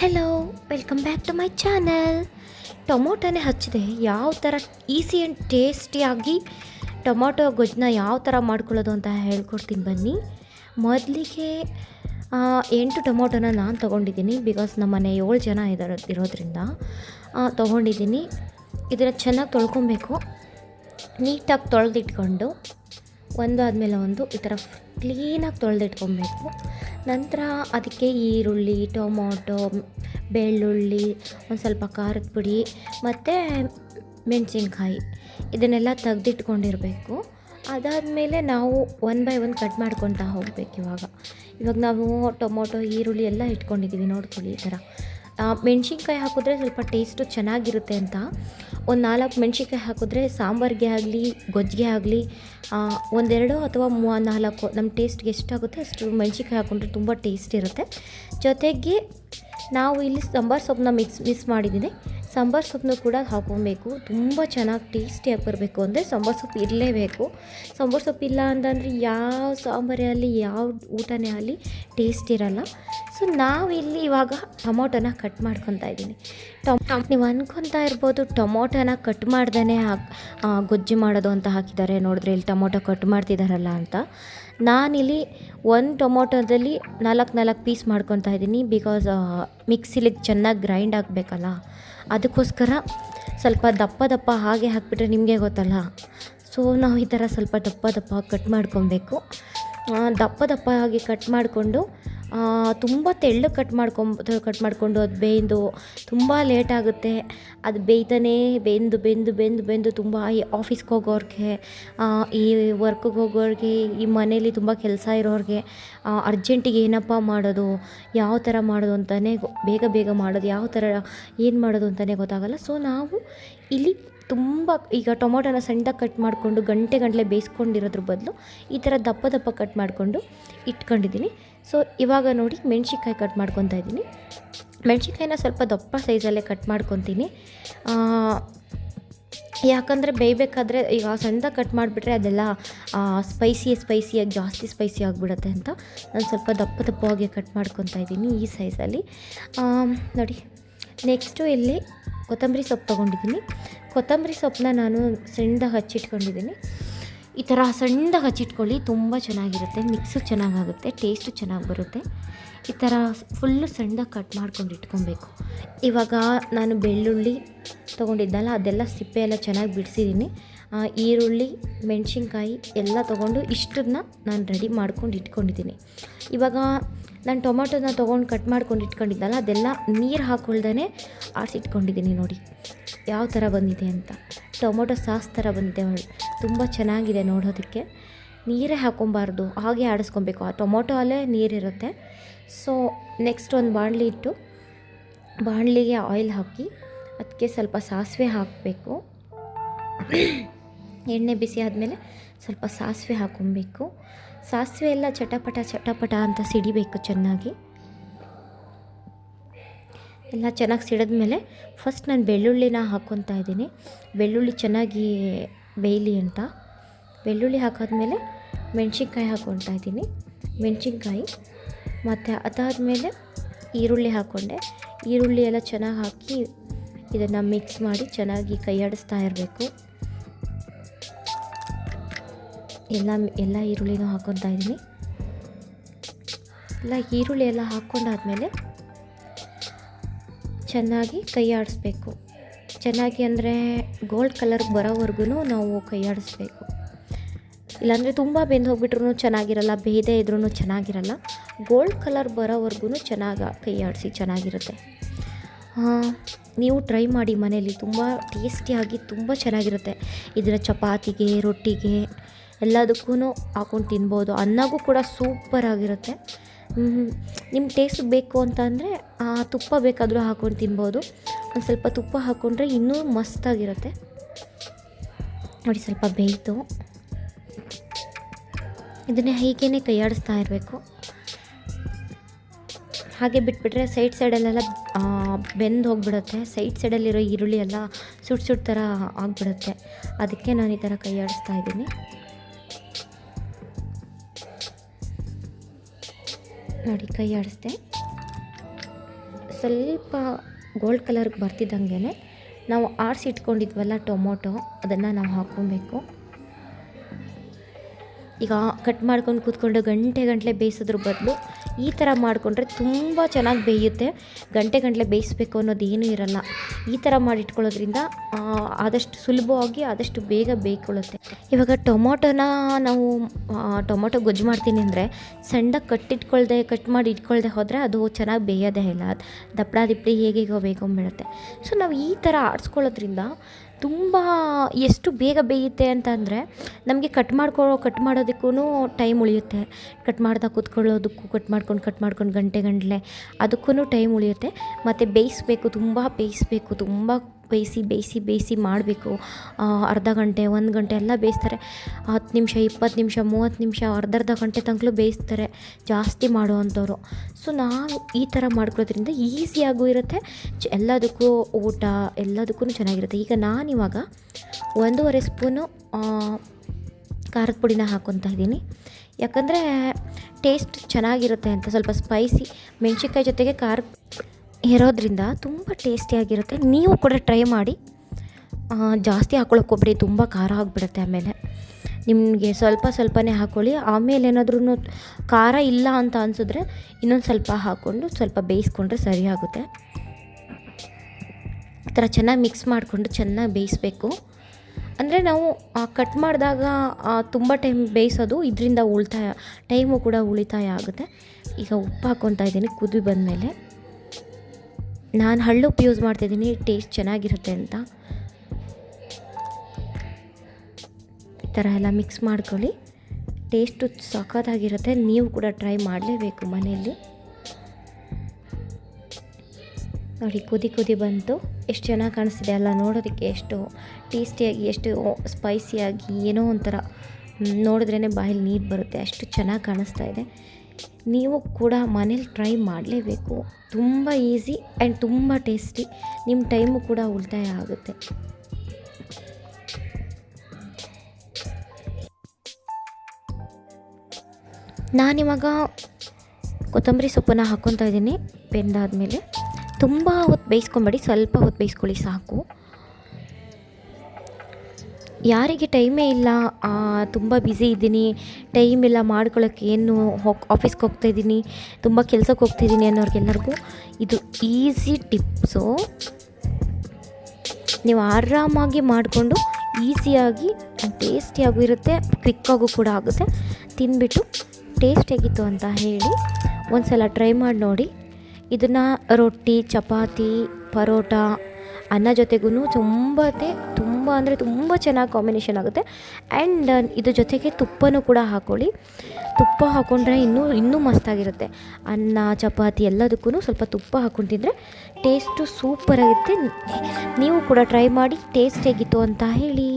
Hello welcome back to my channel ಟೊಮೊಟೊನೇ ಹಚ್ಚಿದೆ. ಯಾವ ಥರ ಈಸಿ ಆ್ಯಂಡ್ ಟೇಸ್ಟಿಯಾಗಿ ಟೊಮೊಟೊ ಗೊಜ್ಜನ್ನ ಯಾವ ಥರ ಮಾಡ್ಕೊಳ್ಳೋದು ಅಂತ ಹೇಳ್ಕೊಡ್ತೀನಿ ಬನ್ನಿ. ಮೊದಲಿಗೆ ಎಂಟು ಟೊಮೊಟೊನ ನಾನು ತೊಗೊಂಡಿದ್ದೀನಿ ಬಿಕಾಸ್ ನಮ್ಮ ಮನೆ ಏಳು ಜನ ಇದರ, ಇರೋದ್ರಿಂದ. ತೊಗೊಂಡಿದ್ದೀನಿ. ಇದನ್ನು ಚೆನ್ನಾಗಿ ತೊಳ್ಕೊಬೇಕು. ನೀಟಾಗಿ ತೊಳೆದಿಟ್ಕೊಂಡು, ಒಂದು ಆದಮೇಲೆ ಒಂದು ಈ ಥರ ಕ್ಲೀನಾಗಿ ತೊಳೆದಿಟ್ಕೊಬೇಕು. ನಂತರ ಅದಕ್ಕೆ ಈರುಳ್ಳಿ, ಟೊಮೊಟೊ, ಬೆಳ್ಳುಳ್ಳಿ, ಒಂದು ಸ್ವಲ್ಪ ಖಾರದ ಪುಡಿ ಮತ್ತು ಮೆಣಸಿನ್ಕಾಯಿ. ಇದನ್ನೆಲ್ಲ ತೆಗ್ದಿಟ್ಕೊಂಡಿರಬೇಕು. ಅದಾದಮೇಲೆ ನಾವು ಒನ್ ಬೈ ಒನ್ ಕಟ್ ಮಾಡ್ಕೊತಾ ಹೋಗ್ಬೇಕು ಇವಾಗ. ಇವಾಗ ನಾವು ಟೊಮೊಟೊ, ಈರುಳ್ಳಿ ಎಲ್ಲ ಇಟ್ಕೊಂಡಿದ್ದೀವಿ ನೋಡ್ಕೊಳ್ಳಿ ಈ ಥರ ಮೆಣಸಿನ್ಕಾಯಿ ಹಾಕಿದ್ರೆ ಸ್ವಲ್ಪ ಟೇಸ್ಟು ಚೆನ್ನಾಗಿರುತ್ತೆ ಅಂತ. ಒಂದು ನಾಲ್ಕು ಮೆಣಸಿನ್ಕಾಯಿ ಹಾಕಿದ್ರೆ ಸಾಂಬಾರಿಗೆ ಆಗಲಿ, ಗೊಜ್ಜಿಗೆ ಆಗಲಿ ಒಂದೆರಡು ಅಥವಾ ಮೂ, ನಾಲ್ಕು ನಮ್ಮ ಟೇಸ್ಟ್ಗೆ ಎಷ್ಟಾಗುತ್ತೆ ಅಷ್ಟು ಮೆಣಸಿನ್ಕಾಯಿ ಹಾಕೊಂಡ್ರೆ ತುಂಬ ಟೇಸ್ಟ್ ಇರುತ್ತೆ. ಜೊತೆಗೆ ನಾವು ಇಲ್ಲಿ ಸಾಂಬಾರು ಸೊಪ್ಪನ್ನ ಮಿಕ್ಸ್ ಮಿಸ್ ಮಾಡಿದ್ದೀನಿ ಸಾಂಬಾರು ಸೊಪ್ಪನ್ನು ಕೂಡ ಹಾಕೊಬೇಕು. ತುಂಬ ಚೆನ್ನಾಗಿ ಟೇಸ್ಟಿಯಾಗಿ ಬರಬೇಕು ಅಂದರೆ ಸಾಂಬಾರು ಸೊಪ್ಪು ಇರಲೇಬೇಕು. ಸಾಂಬಾರು ಸೊಪ್ಪು ಇಲ್ಲ ಅಂತಂದರೆ ಯಾವ ಸಾಂಬಾರೇ ಆಗಲಿ ಯಾವ ಊಟನೇ ಆಗಲಿ ಟೇಸ್ಟ್ ಇರಲ್ಲ. ಸೊ ನಾವಿಲ್ಲಿ ಇವಾಗ ಟೊಮೊಟೊನ ಕಟ್ ಮಾಡ್ಕೊತಾ ಇದ್ದೀನಿ. ಟೊಮ್ ನೀವು ಅನ್ಕೊತಾ ಇರ್ಬೋದು ಟೊಮೊಟೊನ ಕಟ್ ಮಾಡ್ದೇ ಗೊಜ್ಜು ಮಾಡೋದು ಅಂತ ಹಾಕಿದ್ದಾರೆ. ನೋಡಿದ್ರೆ ಇಲ್ಲಿ ಟೊಮೊಟೊ ಕಟ್ ಮಾಡ್ತಿದ್ದಾರಲ್ಲ ಅಂತ. ನಾನಿಲ್ಲಿ ಒಂದು ಟೊಮೊಟೊದಲ್ಲಿ ನಾಲ್ಕು ನಾಲ್ಕು ಪೀಸ್ ಮಾಡ್ಕೊತಾ ಇದ್ದೀನಿ. ಬಿಕಾಸ್ ಮಿಕ್ಸಿಲಿಗೆ ಚೆನ್ನಾಗಿ ಗ್ರೈಂಡ್ ಆಗಬೇಕಲ್ಲ. ಅದಕ್ಕೋಸ್ಕರ ಸ್ವಲ್ಪ ದಪ್ಪ ದಪ್ಪ ಹಾಗೆ ಹಾಕಿಬಿಟ್ರೆ ನಿಮಗೆ ಗೊತ್ತಲ್ಲ. ಸೊ ನಾವು ಈ ಥರ ಸ್ವಲ್ಪ ದಪ್ಪ ದಪ್ಪ ಕಟ್ ಮಾಡ್ಕೊಬೇಕು. ದಪ್ಪ ದಪ್ಪ ಆಗಿ ಕಟ್ ಮಾಡಿಕೊಂಡು ತುಂಬ ತೆಳ್ಳಗೆ ಕಟ್ ಮಾಡ್ಕೊಂಬ ಕಟ್ ಮಾಡಿಕೊಂಡು ಅದು ಬೇಯ್ದು ತುಂಬ ಲೇಟ್ ಆಗುತ್ತೆ. ಅದು ಬೇಯ್ತಾನೆ, ಬೆಂದು ಬೆಂದು ಬೆಂದು ಬೆಂದು ತುಂಬ ಈ ಆಫೀಸ್ಗೆ ಹೋಗೋರಿಗೆ ಈ ವರ್ಕ್ಗೆ ಹೋಗೋರಿಗೆ, ಈ ಮನೇಲಿ ತುಂಬ ಕೆಲಸ ಇರೋರಿಗೆ ಅರ್ಜೆಂಟಿಗೆ ಏನಪ್ಪ ಮಾಡೋದು, ಯಾವ ಥರ ಮಾಡೋದು ಅಂತಲೇ ಬೇಗ ಬೇಗ ಮಾಡೋದು, ಯಾವ ಥರ ಏನು ಮಾಡೋದು ಅಂತಲೇ ಗೊತ್ತಾಗಲ್ಲ. ಸೊ ನಾವು ಇಲ್ಲಿ ತುಂಬ ಈಗ ಟೊಮೊಟೊನ ಸಣ್ಣದಾಗಿ ಕಟ್ ಮಾಡಿಕೊಂಡು ಗಂಟೆ ಗಂಟಲೆ ಬೇಯಿಸ್ಕೊಂಡಿರೋದ್ರ ಬದಲು ಈ ಥರ ದಪ್ಪ ದಪ್ಪ ಕಟ್ ಮಾಡಿಕೊಂಡು ಇಟ್ಕೊಂಡಿದ್ದೀನಿ. ಸೊ, ಇವಾಗ ನೋಡಿ ಮೆಣ್ಸಿನ್ಕಾಯಿ ಕಟ್ ಮಾಡ್ಕೊತಾ ಇದ್ದೀನಿ. ಮೆಣ್ಸಿನ್ಕಾಯಿನ ಸ್ವಲ್ಪ ದಪ್ಪ ಸೈಜಲ್ಲೇ ಕಟ್ ಮಾಡ್ಕೊತೀನಿ. ಯಾಕಂದರೆ ಬೇಯಬೇಕಾದ್ರೆ ಈಗ ಸಣ್ಣದಾಗಿ ಕಟ್ ಮಾಡಿಬಿಟ್ರೆ ಅದೆಲ್ಲ ಸ್ಪೈಸಿ ಸ್ಪೈಸಿಯಾಗಿ ಜಾಸ್ತಿ ಸ್ಪೈಸಿ ಆಗಿಬಿಡುತ್ತೆ ಅಂತ ನಾನು ಸ್ವಲ್ಪ ದಪ್ಪ ದಪ್ಪವಾಗಿ ಕಟ್ ಮಾಡ್ಕೊತಾ ಇದ್ದೀನಿ ಈ ಸೈಜಲ್ಲಿ. ನೋಡಿ ನೆಕ್ಸ್ಟು ಇಲ್ಲಿ ಕೊತ್ತಂಬರಿ ಸೊಪ್ಪು ತೊಗೊಂಡಿದ್ದೀನಿ. ಕೊತ್ತಂಬರಿ ಸೊಪ್ಪನ್ನ ನಾನು ಸಣ್ಣದಾಗಿ ಹಚ್ಚಿಟ್ಕೊಂಡಿದ್ದೀನಿ. ಈ ಥರ ಸಣ್ಣದಾಗಿ ಹಚ್ಚಿಟ್ಕೊಳ್ಳಿ, ತುಂಬ ಚೆನ್ನಾಗಿರುತ್ತೆ. ಮಿಕ್ಸು ಚೆನ್ನಾಗಾಗುತ್ತೆ, ಟೇಸ್ಟು ಚೆನ್ನಾಗಿ ಬರುತ್ತೆ. ಈ ಥರ ಫುಲ್ಲು ಸಣ್ಣದಾಗಿ ಕಟ್ ಮಾಡ್ಕೊಂಡು ಇಟ್ಕೊಬೇಕು. ಇವಾಗ ನಾನು ಬೆಳ್ಳುಳ್ಳಿ ತೊಗೊಂಡಿದ್ದಲ್ಲ, ಅದೆಲ್ಲ ಸಿಪ್ಪೆ ಎಲ್ಲ ಚೆನ್ನಾಗಿ ಬಿಡಿಸಿದ್ದೀನಿ. ಈರುಳ್ಳಿ, ಮೆಣಸಿನ್ಕಾಯಿ ಎಲ್ಲ ತೊಗೊಂಡು ಇಷ್ಟನ್ನ ನಾನು ರೆಡಿ ಮಾಡ್ಕೊಂಡು ಇಟ್ಕೊಂಡಿದ್ದೀನಿ. ಇವಾಗ ನಾನು ಟೊಮೊಟೊನ ತೊಗೊಂಡು ಕಟ್ ಮಾಡ್ಕೊಂಡು ಇಟ್ಕೊಂಡಿದ್ದಲ್ಲ, ಅದೆಲ್ಲ ನೀರು ಹಾಕೊಳ್ದೇ ಆಡಿಸಿಟ್ಕೊಂಡಿದ್ದೀನಿ ನೋಡಿ. ಯಾವ ಥರ ಬಂದಿದೆ ಅಂತ. ಟೊಮೊಟೊ ಸಾಸ್ ಥರ ಬಂದಿದೆ ತುಂಬ ಚೆನ್ನಾಗಿದೆ ನೋಡೋದಕ್ಕೆ. ನೀರೇ ಹಾಕೊಬಾರ್ದು, ಹಾಗೆ ಆಡಿಸ್ಕೊಬೇಕು. ಆ ಟೊಮೊಟೊ ಅಲ್ಲೇ ನೀರಿರುತ್ತೆ ಸೊ ನೆಕ್ಸ್ಟ್ ಒಂದು ಬಾಣಲಿ ಇಟ್ಟು, ಬಾಣಲಿಗೆ ಆಯಿಲ್ ಹಾಕಿ ಅದಕ್ಕೆ ಸ್ವಲ್ಪ ಸಾಸಿವೆ ಹಾಕಬೇಕು. ಎಣ್ಣೆ ಬಿಸಿ ಆದಮೇಲೆ ಸ್ವಲ್ಪ ಸಾಸಿವೆ ಹಾಕೊಬೇಕು. ಸಾಸಿವೆ ಎಲ್ಲ ಚಟಪಟ ಚಟಪಟ ಅಂತ ಸಿಡಿಬೇಕು ಚೆನ್ನಾಗಿ. ಎಲ್ಲ ಚೆನ್ನಾಗಿ ಸಿಡಿದ್ಮೇಲೆ ಫಸ್ಟ್ ನಾನು ಬೆಳ್ಳುಳ್ಳಿನ ಹಾಕ್ಕೊತಾ ಇದ್ದೀನಿ. ಬೆಳ್ಳುಳ್ಳಿ ಚೆನ್ನಾಗಿ ಬೇಯಲಿ ಅಂತ. ಬೆಳ್ಳುಳ್ಳಿ ಹಾಕಾದ್ಮೇಲೆ ಮೆಣಸಿನ್ಕಾಯಿ ಹಾಕ್ಕೊತಾ ಇದ್ದೀನಿ. ಮೆಣಸಿನ್ಕಾಯಿ ಮತ್ತು ಅದಾದಮೇಲೆ ಈರುಳ್ಳಿ ಹಾಕ್ಕೊಂಡೆ ಈರುಳ್ಳಿ ಎಲ್ಲ ಚೆನ್ನಾಗಿ ಹಾಕಿ ಇದನ್ನು ಮಿಕ್ಸ್ ಮಾಡಿ ಚೆನ್ನಾಗಿ ಕೈಯಾಡಿಸ್ತಾ ಇರಬೇಕು. ಎಲ್ಲ ಎಲ್ಲ ಈರುಳ್ಳಿನೂ ಹಾಕ್ಕೊತಾ ಇದ್ದೀನಿ. ಎಲ್ಲ ಈರುಳ್ಳಿ ಎಲ್ಲ ಹಾಕ್ಕೊಂಡಾದಮೇಲೆ ಚೆನ್ನಾಗಿ ಕೈ ಆಡಿಸ್ಬೇಕು ಚೆನ್ನಾಗಿ ಅಂದರೆ ಗೋಲ್ಡ್ ಕಲರ್ ಬರೋವರೆಗೂ ನಾವು ಕೈ ಆಡಿಸ್ಬೇಕು ಇಲ್ಲಾಂದರೆ ತುಂಬ ಬೆಂದು ಹೋಗ್ಬಿಟ್ರು ಚೆನ್ನಾಗಿರಲ್ಲ ಬೇದೆ ಇದ್ರೂ ಚೆನ್ನಾಗಿರಲ್ಲ. ಗೋಲ್ಡ್ ಕಲರ್ ಬರೋವರೆಗೂ ಚೆನ್ನಾಗಿ ಕೈ ಆಡಿಸಿ ಚೆನ್ನಾಗಿರುತ್ತೆ ನೀವು ಟ್ರೈ ಮಾಡಿ ಮನೇಲಿ. ತುಂಬ ಟೇಸ್ಟಿಯಾಗಿ ತುಂಬ ಚೆನ್ನಾಗಿರುತ್ತೆ. ಇದರ ಚಪಾತಿಗೆ, ರೊಟ್ಟಿಗೆ ಎಲ್ಲದಕ್ಕೂ ಹಾಕೊಂಡು ತಿನ್ಬೋದು. ಅನ್ನಗೂ ಕೂಡ ಸೂಪರಾಗಿರುತ್ತೆ ನಿಮ್ಮ ಟೇಸ್ಟ್ ಬೇಕು ಅಂತ ಅಂದರೆ ತುಪ್ಪ ಬೇಕಾದರೂ ಹಾಕೊಂಡು ತಿನ್ಬೋದು. ಒಂದು ಸ್ವಲ್ಪ ತುಪ್ಪ ಹಾಕ್ಕೊಂಡ್ರೆ ಇನ್ನೂ ಮಸ್ತಾಗಿರುತ್ತೆ ನೋಡಿ ಸ್ವಲ್ಪ ಬೇಯಿತು. ಇದನ್ನೇ ಹೀಗೇ ಕೈಯಾಡಿಸ್ತಾ ಇರಬೇಕು. ಹಾಗೆ ಬಿಟ್ಬಿಟ್ರೆ ಸೈಡ್ ಸೈಡಲ್ಲೆಲ್ಲ ಬೆಂದು ಹೋಗ್ಬಿಡುತ್ತೆ. ಸೈಡ್ ಸೈಡಲ್ಲಿರೋ ಈರುಳ್ಳಿ ಎಲ್ಲ ಸುಟ್ಟು ಸುಟ್ಟು ಥರ ಆಗಿಬಿಡುತ್ತೆ. ಅದಕ್ಕೆ ನಾನು ಈ ಥರ ಕೈಯಾಡಿಸ್ತಾ ಇದ್ದೀನಿ. ನೋಡಿ ಕೈ ಆಡಿಸ್ದೆ ಸ್ವಲ್ಪ ಗೋಲ್ಡ್ ಕಲರ್ಗೆ ಬರ್ತಿದ್ದಂಗೆ ನಾವು ಆಡಿಸಿ ಇಟ್ಕೊಂಡಿದ್ವಲ್ಲ ಟೊಮೊಟೊ ಅದನ್ನು ನಾವು ಹಾಕ್ಕೊಬೇಕು. ಈಗ ಕಟ್ ಮಾಡ್ಕೊಂಡು ಕೂತ್ಕೊಂಡು ಗಂಟೆ ಗಂಟಲೆ ಬೇಯಿಸೋದ್ರ ಬದಲು ಈ ಥರ ಮಾಡಿಕೊಂಡ್ರೆ ತುಂಬ ಚೆನ್ನಾಗಿ ಬೇಯುತ್ತೆ. ಗಂಟೆ ಗಂಟಲೆ ಬೇಯಿಸ್ಬೇಕು ಅನ್ನೋದು ಏನೂ ಇರಲ್ಲ. ಈ ಥರ ಮಾಡಿಟ್ಕೊಳ್ಳೋದ್ರಿಂದ ಆದಷ್ಟು ಸುಲಭವಾಗಿ ಆದಷ್ಟು ಬೇಗ ಬೇಯ್ಕೊಳ್ಳುತ್ತೆ. ಇವಾಗ ಟೊಮೊಟೊನ ನಾವು ಟೊಮೊಟೊ ಗೊಜ್ಜು ಮಾಡ್ತೀನಿ ಅಂದರೆ ಸಣ್ಣದಾಗಿ ಕಟ್ಟಿಟ್ಕೊಳ್ದೆ, ಕಟ್ ಮಾಡಿ ಇಟ್ಕೊಳ್ದೆ ಹೋದರೆ ಅದು ಚೆನ್ನಾಗಿ ಬೇಯೋದೇ ಇಲ್ಲ. ಅದು ದಪ್ಪಡ ದಿಪ್ಪಡಿ ಹೇಗೇಗೋ ಬೇಕೊಂಬಿಡುತ್ತೆ ಸೊ ನಾವು ಈ ಥರ ಆಡಿಸ್ಕೊಳ್ಳೋದ್ರಿಂದ ತುಂಬ ಎಷ್ಟು ಬೇಗ ಬೇಯುತ್ತೆ ಅಂತ ಅಂದರೆ ನಮಗೆ ಕಟ್ ಮಾಡ್ಕೊ, ಕಟ್ ಮಾಡೋದಕ್ಕೂ ಟೈಮ್ ಉಳಿಯುತ್ತೆ. ಕಟ್ ಮಾಡ್ದಾಗ ಕೂತ್ಕೊಳ್ಳೋದಕ್ಕೂ, ಕಟ್ ಮಾಡ್ಕೊಂಡು ಕಟ್ ಮಾಡ್ಕೊಂಡು ಗಂಟೆ ಗಂಟಲೆ ಅದಕ್ಕೂ ಟೈಮ್ ಉಳಿಯುತ್ತೆ. ಮತ್ತು ಬೇಯಿಸ್ಬೇಕು, ತುಂಬ ಬೇಯಿಸ್ಬೇಕು, ತುಂಬ ಬೇಯಿಸಿ ಬೇಯಿಸಿ ಬೇಯಿಸಿ ಮಾಡಬೇಕು. ಅರ್ಧ ಗಂಟೆ, ಒಂದು ಗಂಟೆ ಎಲ್ಲ ಬೇಯಿಸ್ತಾರೆ. ಹತ್ತು ನಿಮಿಷ, ಇಪ್ಪತ್ತು ನಿಮಿಷ, ಮೂವತ್ತು ನಿಮಿಷ ಅರ್ಧ ಅರ್ಧ ಗಂಟೆ ತನಕಲೂ ಬೇಯಿಸ್ತಾರೆ ಜಾಸ್ತಿ ಮಾಡುವಂಥವ್ರು. ಸೊ ನಾವು ಈ ಥರ ಮಾಡ್ಕೊಳ್ಳೋದ್ರಿಂದ ಈಸಿಯಾಗೂ ಇರುತ್ತೆ. ಚ, ಎಲ್ಲದಕ್ಕೂ ಊಟ ಎಲ್ಲದಕ್ಕೂ ಚೆನ್ನಾಗಿರುತ್ತೆ. ಈಗ ನಾನಿವಾಗ ಒಂದೂವರೆ ಸ್ಪೂನು ಖಾರದ ಪುಡಿನ ಹಾಕ್ಕೊತಾ ಇದ್ದೀನಿ. ಯಾಕಂದರೆ, ಟೇಸ್ಟ್ ಚೆನ್ನಾಗಿರುತ್ತೆ ಅಂತ, ಸ್ವಲ್ಪ ಸ್ಪೈಸಿ. ಮೆಣಸಿನ್ಕಾಯಿ ಜೊತೆಗೆ ಖಾರ ಇರೋದ್ರಿಂದ ತುಂಬ ಟೇಸ್ಟಿಯಾಗಿರುತ್ತೆ ನೀವು ಕೂಡ ಟ್ರೈ ಮಾಡಿ. ಜಾಸ್ತಿ ಹಾಕ್ಕೊಳಕ್ಕೆ ಹೋಗ್ಬೇಡಿ, ತುಂಬ ಖಾರ ಆಗಿಬಿಡುತ್ತೆ ಆಮೇಲೆ. ನಿಮಗೆ ಸ್ವಲ್ಪ ಸ್ವಲ್ಪನೇ ಹಾಕ್ಕೊಳ್ಳಿ ಆಮೇಲೆ ಏನಾದ್ರೂ ಖಾರ ಇಲ್ಲ ಅಂತ ಅನಿಸಿದ್ರೆ ಇನ್ನೊಂದು ಸ್ವಲ್ಪ ಹಾಕ್ಕೊಂಡು ಸ್ವಲ್ಪ ಬೇಯಿಸ್ಕೊಂಡ್ರೆ ಸರಿ ಆಗುತ್ತೆ. ಈ ಥರ ಚೆನ್ನಾಗಿ ಮಿಕ್ಸ್ ಮಾಡಿಕೊಂಡು ಚೆನ್ನಾಗಿ ಬೇಯಿಸ್ಬೇಕು. ಅಂದರೆ ನಾವು ಕಟ್ ಮಾಡಿದಾಗ ತುಂಬ ಟೈಮ್ ಬೇಯಿಸೋದು ಇದರಿಂದ ಉಳಿತಾಯ ಟೈಮು ಕೂಡ ಉಳಿತಾಯ ಆಗುತ್ತೆ. ಈಗ ಉಪ್ಪು ಹಾಕ್ಕೊತಾ ಇದ್ದೀನಿ ಕುದಿ ಬಂದಮೇಲೆ. ನಾನು ಹಳ್ಳುಪ್ಪು ಯೂಸ್ ಮಾಡ್ತಿದ್ದೀನಿ ಟೇಸ್ಟ್ ಚೆನ್ನಾಗಿರುತ್ತೆ ಅಂತ. ಈ ಥರ ಎಲ್ಲ ಮಿಕ್ಸ್ ಮಾಡ್ಕೊಳ್ಳಿ. ಟೇಸ್ಟು ಸಖತ್ತಾಗಿರುತ್ತೆ, ನೀವು ಕೂಡ ಟ್ರೈ ಮಾಡಲೇಬೇಕು ಮನೆಯಲ್ಲಿ. ನೋಡಿ, ಕುದಿ ಕುದಿ ಬಂತು. ಎಷ್ಟು ಚೆನ್ನಾಗಿ ಕಾಣಿಸ್ತಿದೆ ಅಲ್ಲ, ನೋಡೋದಕ್ಕೆ ಎಷ್ಟು ಟೇಸ್ಟಿಯಾಗಿ ಎಷ್ಟು ಸ್ಪೈಸಿಯಾಗಿ ಏನೋ ಒಂಥರ. ನೋಡಿದ್ರೇ ಬಾಯಲ್ಲಿ ನೀರು ಬರುತ್ತೆ, ಅಷ್ಟು ಚೆನ್ನಾಗಿ ಕಾಣಿಸ್ತಾ ಇದೆ. ನೀವು ಕೂಡ ಮನೇಲಿ ಟ್ರೈ ಮಾಡಲೇಬೇಕು. ತುಂಬ ಈಸಿ ಆ್ಯಂಡ್ ತುಂಬ ಟೇಸ್ಟಿ ನಿಮ್ಮ ಟೈಮು ಕೂಡ ಉಳಿತಾಯ ಆಗುತ್ತೆ. ನಾನಿವಾಗ ಕೊತ್ತಂಬರಿ ಸೊಪ್ಪನ್ನು ಹಾಕ್ಕೊತಾ ಇದ್ದೀನಿ. ಬೆಂದಾದಮೇಲೆ ತುಂಬ ಹೊತ್ತು ಬೇಯಿಸ್ಕೊಂಬೇಡಿ. ಸ್ವಲ್ಪ ಹೊತ್ತು ಬೇಯಿಸ್ಕೊಳ್ಳಿ ಸಾಕು. ಯಾರಿಗೆ ಟೈಮೇ ಇಲ್ಲ ತುಂಬ ಬ್ಯುಸಿ ಇದ್ದೀನಿ ಟೈಮ್ ಇಲ್ಲ ಮಾಡ್ಕೊಳ್ಳೋಕ್ಕೆ ಏನು ಹೋಗಿ ಆಫೀಸ್ಗೆ ಹೋಗ್ತಾ ಇದ್ದೀನಿ, ತುಂಬ ಕೆಲ್ಸಕ್ಕೆ ಹೋಗ್ತಿದ್ದೀನಿ ಅನ್ನೋರಿಗೆಲ್ಲರಿಗೂ ಇದು ಈಸಿ ಟಿಪ್ಸು ನೀವು ಆರಾಮಾಗಿ ಮಾಡಿಕೊಂಡು ಈಸಿಯಾಗಿ ಟೇಸ್ಟಿಯಾಗೂ ಇರುತ್ತೆ ಕ್ವಿಕ್ಕಾಗೂ ಕೂಡ ಆಗುತ್ತೆ. ತಿಂದ್ಬಿಟ್ಟು ಟೇಸ್ಟ್ ಹೇಗಿತ್ತು ಅಂತ ಹೇಳಿ ಒಂದು ಸಲ ಟ್ರೈ ಮಾಡಿ ನೋಡಿ. ಇದನ್ನು ರೊಟ್ಟಿ, ಚಪಾತಿ, ಪರೋಟ, ಅನ್ನ ಜೊತೆಗೂ ತುಂಬ ತುಂಬ ಅಂದರೆ ತುಂಬ ಚೆನ್ನಾಗಿ ಕಾಂಬಿನೇಷನ್ ಆಗುತ್ತೆ. ಆ್ಯಂಡ್ ಇದ್ರ ಜೊತೆಗೆ ತುಪ್ಪನೂ ಕೂಡ ಹಾಕ್ಕೊಳ್ಳಿ ತುಪ್ಪ ಹಾಕ್ಕೊಂಡ್ರೆ ಇನ್ನೂ ಇನ್ನೂ ಮಸ್ತಾಗಿರುತ್ತೆ. ಅನ್ನ, ಚಪಾತಿ ಎಲ್ಲದಕ್ಕೂ ಸ್ವಲ್ಪ ತುಪ್ಪ ಹಾಕ್ಕೊಂಡು ತಿಂದರೆ ಟೇಸ್ಟು ಸೂಪರಾಗಿರುತ್ತೆ. ನೀವು ಕೂಡ ಟ್ರೈ ಮಾಡಿ ಟೇಸ್ಟ್ ಹೇಗಿತ್ತು ಅಂತ ಹೇಳಿ.